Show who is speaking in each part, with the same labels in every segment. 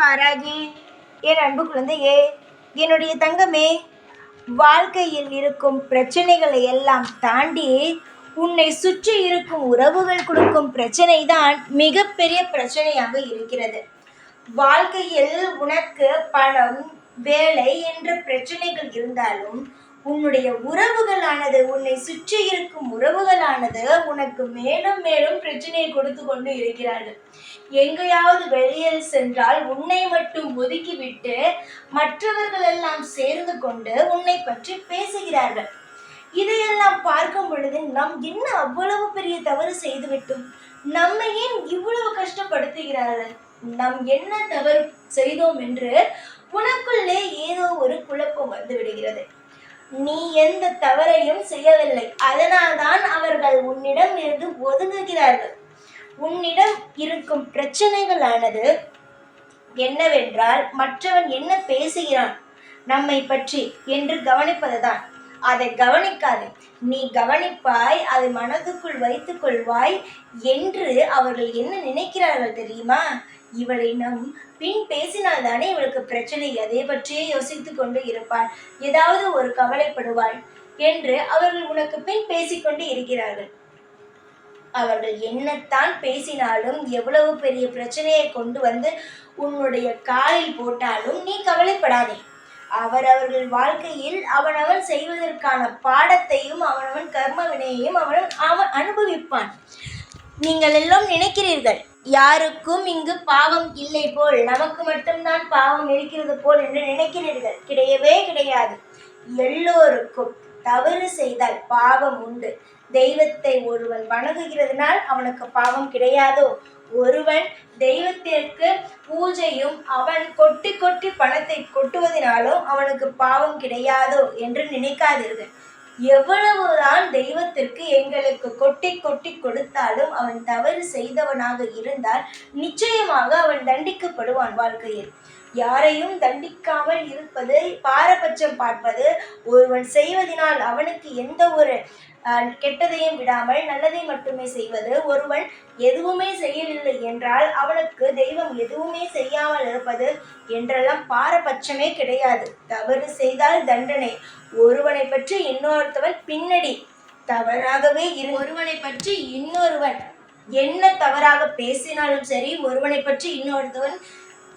Speaker 1: வாராகி என் அன்பு குழந்தையே என்னுடைய தங்கமே வாழ்க்கையில் இருக்கும் பிரச்சனைகளை எல்லாம் தாண்டி உன்னை சுற்றி இருக்கும் உறவுகள் கொடுக்கும் பிரச்சனை தான் மிகப்பெரிய பிரச்சனையாக இருக்கிறது. வாழ்க்கையில் உனக்கு பணம் வேலை என்ற பிரச்சனைகள் இருந்தாலும் உன்னுடைய உறவுகளானது உன்னை சுற்றி இருக்கும் உறவுகளானது உனக்கு மேலும் மேலும் பிரச்சனையை கொடுத்து கொண்டு இருக்கிறார்கள். எங்கேயாவது வெளியில் சென்றால் உன்னை மட்டும் ஒதுக்கிவிட்டு மற்றவர்கள் எல்லாம் சேர்ந்து கொண்டு உன்னை பற்றி பேசுகிறார்கள். இதையெல்லாம் பார்க்கும் பொழுது நாம் என்ன அவ்வளவு பெரிய தவறு செய்துவிட்டோம்? நம்மை ஏன் இவ்வளவு கஷ்டப்படுத்துகிறார்கள்? நாம் என்ன தவறு செய்தோம் என்று உனக்குள்ளே ஏதோ ஒரு குழப்பம் வந்து விடுகிறது. நீ எந்த தவறையும் செய்யவில்லை. அதனால்தான் அவர்கள் உன்னிடம் இருந்து ஒதுங்குகிறார்கள். உன்னிடம் இருக்கும் பிரச்சனைகளானது என்னவென்றால் மற்றவன் என்ன பேசுகிறான் நம்மை பற்றி என்று கவனிப்பதுதான். அதை கவனிக்காதே. நீ கவனிப்பாய் அதை மனதுக்குள் வைத்துக் கொள்வாய் என்று அவர்கள் என்ன நினைக்கிறார்கள் தெரியுமா? இவளை நம் பின் பேசினால் தானே இவளுக்கு பிரச்சனை? அதை பற்றியே யோசித்து கொண்டு இருப்பாள். ஏதாவது ஒரு கவலைப்படுவாள் என்று அவர்கள் உனக்கு பின் பேசிக்கொண்டு இருக்கிறார்கள். அவர்கள் என்னத்தான் பேசினாலும் எவ்வளவு பெரிய பிரச்சனையை கொண்டு வந்து உன்னுடைய காலில் போட்டாலும் நீ கவலைப்படாதே. அவர் அவர்கள் வாழ்க்கையில் அவனவன் செய்வதற்கான பாடத்தையும் அவனவன் கர்ம வினையையும் அவன் அவன் அனுபவிப்பான். நீங்கள் எல்லாம் நினைக்கிறீர்கள் யாருக்கும் இங்கு பாவம் இல்லை போல். நமக்கு மட்டும்தான் பாவம் இருக்கிறது போல் என்று நினைக்கிறீர்கள். கிடையவே கிடையாது. எல்லோருக்கும் தவறு செய்தால் பாவம் உண்டு. தெய்வத்தை ஒருவன் வணங்குகிறதுனால் அவனுக்கு பாவம் கிடையாதோ? ஒருவன் தெய்வத்திற்கு பூஜையும் அவன் கொட்டி கொட்டி பணத்தை கொட்டுவதனாலும் அவனுக்கு பாவம் கிடையாதோ என்று நினைக்காதீர்கள். எவ்வளவுதான் தெய்வத்திற்கு எங்களுக்கு கொட்டி கொட்டி கொடுத்தாலும் அவன் தவறு செய்தவனாக இருந்தால் நிச்சயமாக அவன் தண்டிக்கப்படுவான் வாழ்க்கையில். யாரையும் தண்டிக்காமல் இருப்பது பாரபட்சம் பார்ப்பது ஒருவன் செய்வதனால் அவனுக்கு எந்த ஒரு கெட்டதையும் விடாமல் நல்லதை மட்டுமே செய்வது. ஒருவன் எதுவுமே செய்யவில்லை என்றால் அவனுக்கு தெய்வம் எதுவுமே செய்யாமல் இருப்பது என்றெல்லாம் பாரபட்சமே கிடையாது. தவறு செய்தால் தண்டனை. ஒருவனை பற்றி இன்னொருத்தவன் பின்னடி தவறாகவே இரு ஒருவனை பற்றி இன்னொருவன் என்ன தவறாக பேசினாலும் சரி ஒருவனை பற்றி இன்னொருத்தவன்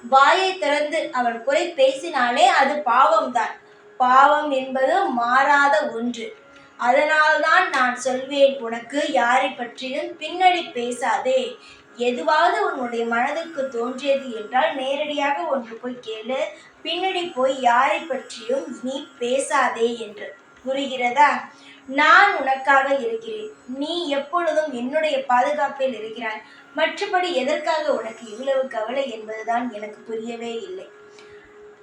Speaker 1: வாயை திறந்து அவன் குறை பேசினாலே அது பாவம்தான். பாவம் என்பது மாறாத ஒன்று. அதனால்தான் நான் சொல்வேன் உனக்கு யாரை பற்றியும் பின்னடி பேசாதே. எதுவாவது உன்னுடைய மனதுக்கு தோன்றியது என்றால் நேரடியாக ஒன்று போய் கேளு. பின்னாடி போய் யாரை பற்றியும் நீ பேசாதே என்று. புரிகிறதா? நான் உனக்காக இருக்கிறேன். நீ எப்பொழுதும் என்னுடைய பாதுகாப்பில் இருக்கிறாய். மற்றபடி எதற்காக உனக்கு இவ்வளவு கவலை என்பதுதான் எனக்கு புரியவே இல்லை.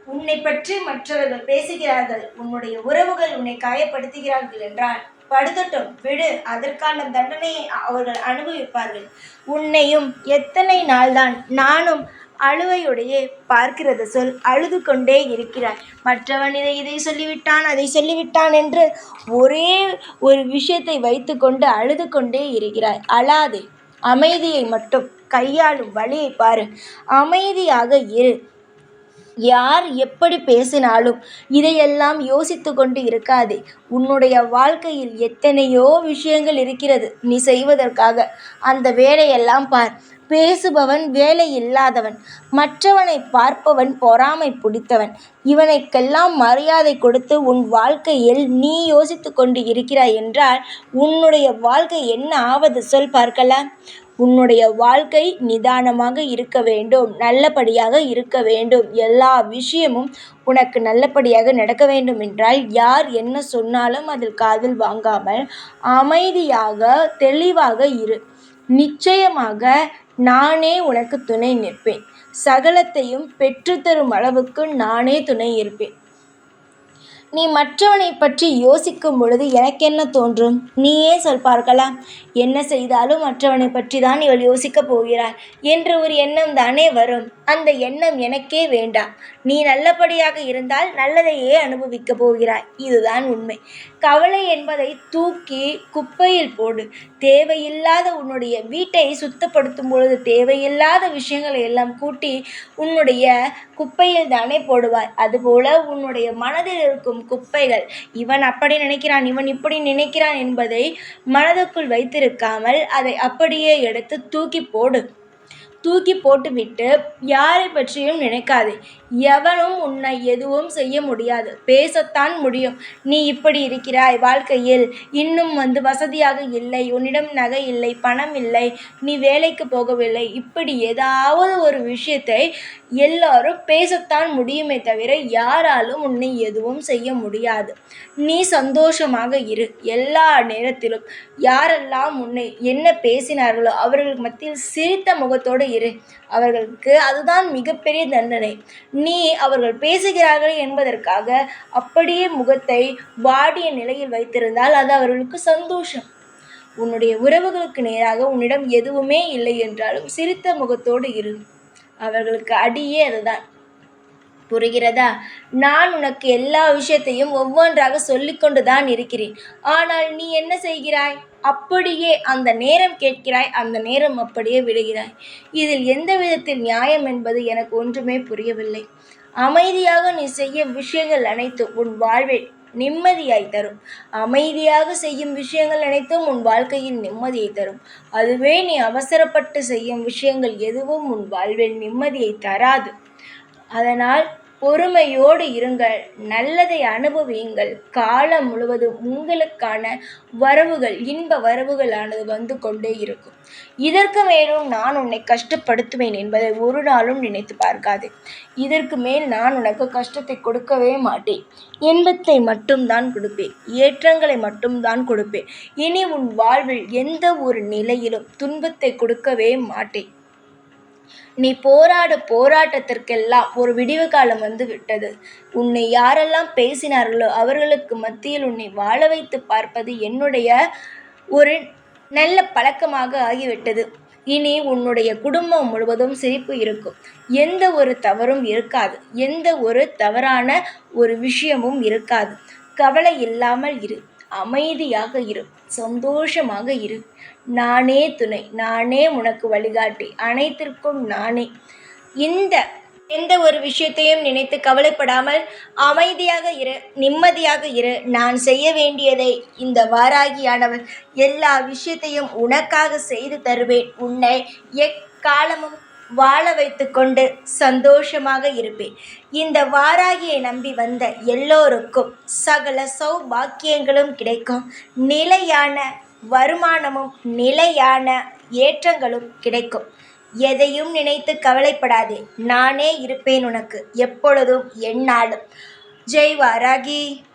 Speaker 1: உன்னை பற்றி மற்றவர்கள் பேசுகிறார்கள். உன்னுடைய உறவுகள் உன்னை காயப்படுத்துகிறார்கள் என்றால் படுத்தட்டும் விடு. அதற்கான தண்டனையை அவர்கள் அனுபவிப்பார்கள். உன்னையும் எத்தனை நாள்தான் நானும் அழுவையுடையே பார்க்கிறது சொல். அழுது கொண்டே இருக்கிறாய். மற்றவன் இதை இதை சொல்லிவிட்டான் அதை சொல்லிவிட்டான் என்று ஒரே ஒரு விஷயத்தை வைத்துக்கொண்டு அழுது கொண்டே இருக்கிறாய். அழாதே. அமைதியை மட்டும் கையாளும் வழியை பாரு. அமைதியாக இரு. யார் எப்படி பேசினாலும் இதையெல்லாம் யோசித்து கொண்டு இருக்காதே. உன்னுடைய வாழ்க்கையில் எத்தனையோ விஷயங்கள் இருக்கிறது நீ செய்வதற்காக. அந்த வேலையெல்லாம் பார். பேசுபவன் வேலை இல்லாதவன். மற்றவனை பார்ப்பவன் பொறாமை பிடித்தவன். இவனைக்கெல்லாம் மரியாதை கொடுத்து உன் வாழ்க்கையில் நீ யோசித்து கொண்டு இருக்கிறாய் என்றால் உன்னுடைய வாழ்க்கை என்ன ஆவது சொல் பார்க்கலாம். உன்னுடைய வாழ்க்கை நிதானமாக இருக்க வேண்டும் நல்லபடியாக இருக்க வேண்டும். எல்லா விஷயமும் உனக்கு நல்லபடியாக நடக்க வேண்டும் என்றால் யார் என்ன சொன்னாலும் அதில் காதில் வாங்காமல் அமைதியாக தெளிவாக இரு. நிச்சயமாக நானே உனக்கு துணை நிற்பேன். சகலத்தையும் பெற்றுத்தரும் அளவுக்கு நானே துணை இருப்பேன். நீ மற்றவனை பற்றி யோசிக்கும் பொழுது எனக்கென்ன தோன்றும்? நீயே சொல் பார்க்கலாம். என்ன செய்தாலும் மற்றவனை பற்றி தான் இவள் யோசிக்கப் போகிறாள். என்ற ஒரு எண்ணம் தானே வரும். அந்த எண்ணம் எனக்கே வேண்டாம். நீ நல்லபடியாக இருந்தால் நல்லதையே அனுபவிக்கப் போகிறாய். இதுதான் உண்மை. கவலை என்பதை தூக்கி குப்பையில் போடு. தேவையில்லாத உன்னுடைய வீட்டை சுத்தப்படுத்தும் பொழுது தேவையில்லாத விஷயங்களை எல்லாம் கூட்டி உன்னுடைய குப்பையில் தானே போடுவாய். அதுபோல உன்னுடைய மனதில் இருக்கும் குப்பைகள் இவன் அப்படி நினைக்கிறான் இவன் இப்படி நினைக்கிறான் என்பதை மனதுக்குள் வைத்திருக்காமல் அதை அப்படியே எடுத்து தூக்கி போடு. தூக்கி போட்டுவிட்டு யாரை பற்றியும் நினைக்காதே. எவனும் உன்னை எதுவும் செய்ய முடியாது. பேசத்தான் முடியும். நீ இப்படி இருக்கிறாய் வாழ்க்கையில். இன்னும் வந்து வசதியாக இல்லை. உன்னிடம் நகை இல்லை பணம் இல்லை. நீ வேலைக்கு போகவில்லை. இப்படி ஏதாவது ஒரு விஷயத்தை எல்லாரும் பேசத்தான் முடியுமே தவிர யாராலும் உன்னை எதுவும் செய்ய முடியாது. நீ சந்தோஷமாக இரு. எல்லா நேரத்திலும் யாரெல்லாம் உன்னை என்ன பேசினார்களோ அவர்கள் மத்தியில் சிரித்த முகத்தோடு இரு. அவர்களுக்கு அதுதான் மிகப்பெரிய தண்டனை. நீ அவர்கள் பேசுகிறார்கள் என்பதற்காக அப்படியே முகத்தை வாடிய நிலையில் வைத்திருந்தால் அது அவர்களுக்கு சந்தோஷம். உன்னுடைய உறவுகளுக்கு நேராக உன்னிடம் எதுவுமே இல்லை என்றாலும் சிரித்த முகத்தோடு இரு. அவர்களுக்கு அடியே அதுதான். புரிகிறதா? நான் உனக்கு எல்லா விஷயத்தையும் ஒவ்வொன்றாக சொல்லிக்கொண்டு தான் இருக்கிறேன். ஆனால் நீ என்ன செய்கிறாய்? அப்படியே அந்த நேரம் கேட்கிறாய் அந்த நேரம் அப்படியே விடுகிறாய். இதில் எந்த விதத்தில் நியாயம் என்பது எனக்கு ஒன்றுமே புரியவில்லை. அமைதியாக நீ செய்யும் விஷயங்கள் அனைத்தும் உன் வாழ்வில் நிம்மதியாய் தரும். அமைதியாக செய்யும் விஷயங்கள் அனைத்தும் உன் வாழ்க்கையில் நிம்மதியை தரும். அதுவே நீ அவசரப்பட்டு செய்யும் விஷயங்கள் எதுவும் உன் வாழ்வில் நிம்மதியை தராது. அதனால் பொறுமையோடு இருங்கள். நல்லதை அனுபவியுங்கள். காலம் முழுவதும் உங்களுக்கான வரவுகள் இன்ப வரவுகளானது வந்து கொண்டே இருக்கும். இதற்கு மேலும் நான் உன்னை கஷ்டப்படுத்துவேன் என்பதை ஒரு நாளும் நினைத்து பார்க்காது. இதற்கு மேல் நான் உனக்கு கஷ்டத்தை கொடுக்கவே மாட்டேன். இன்பத்தை மட்டும்தான் கொடுப்பேன். ஏற்றங்களை மட்டும்தான் கொடுப்பேன். இனி உன் வாழ்வில் எந்த ஒரு நிலையிலும் துன்பத்தை கொடுக்கவே மாட்டேன். நீ போராட போராட்டத்திற்கெல்லாம் ஒரு விடிவு காலம் வந்து விட்டது. உன்னை யாரெல்லாம் பேசினார்களோ அவர்களுக்கு மத்தியில் உன்னை வாழ வைத்து பார்ப்பது என்னுடைய ஒரு நல்ல பழக்கமாக ஆகிவிட்டது. இனி உன்னுடைய குடும்பம் முழுவதும் சிரிப்பு இருக்கும். எந்த ஒரு தவறும் இருக்காது. எந்த ஒரு தவறான ஒரு விஷயமும் இருக்காது. கவலை இல்லாமல் இரு. அமைதியாக இரு சந்தோஷமாக இரு. நானே துணை நானே உனக்கு வழிகாட்டி அனைத்திற்கும் நானே. இந்த எந்த ஒரு விஷயத்தையும் நினைத்து கவலைப்படாமல் அமைதியாக இரு நிம்மதியாக இரு. நான் செய்ய வேண்டியதை இந்த வாராகியானவன் எல்லா விஷயத்தையும் உனக்காக செய்து தருவேன். உன்னை எக்காலமும் வாழ வைத்துக்கொண்டு சந்தோஷமாக இருப்பேன். இந்த வாராகியை நம்பி வந்த எல்லோருக்கும் சகல சௌபாக்கியங்களும் கிடைக்கும். நிலையான வருமானமும் நிலையான ஏற்றங்களும் கிடைக்கும். எதையும் நினைத்து கவலைப்படாதே. நானே இருப்பேன் உனக்கு எப்பொழுதும் என்னாலும். ஜெய் வாராகி.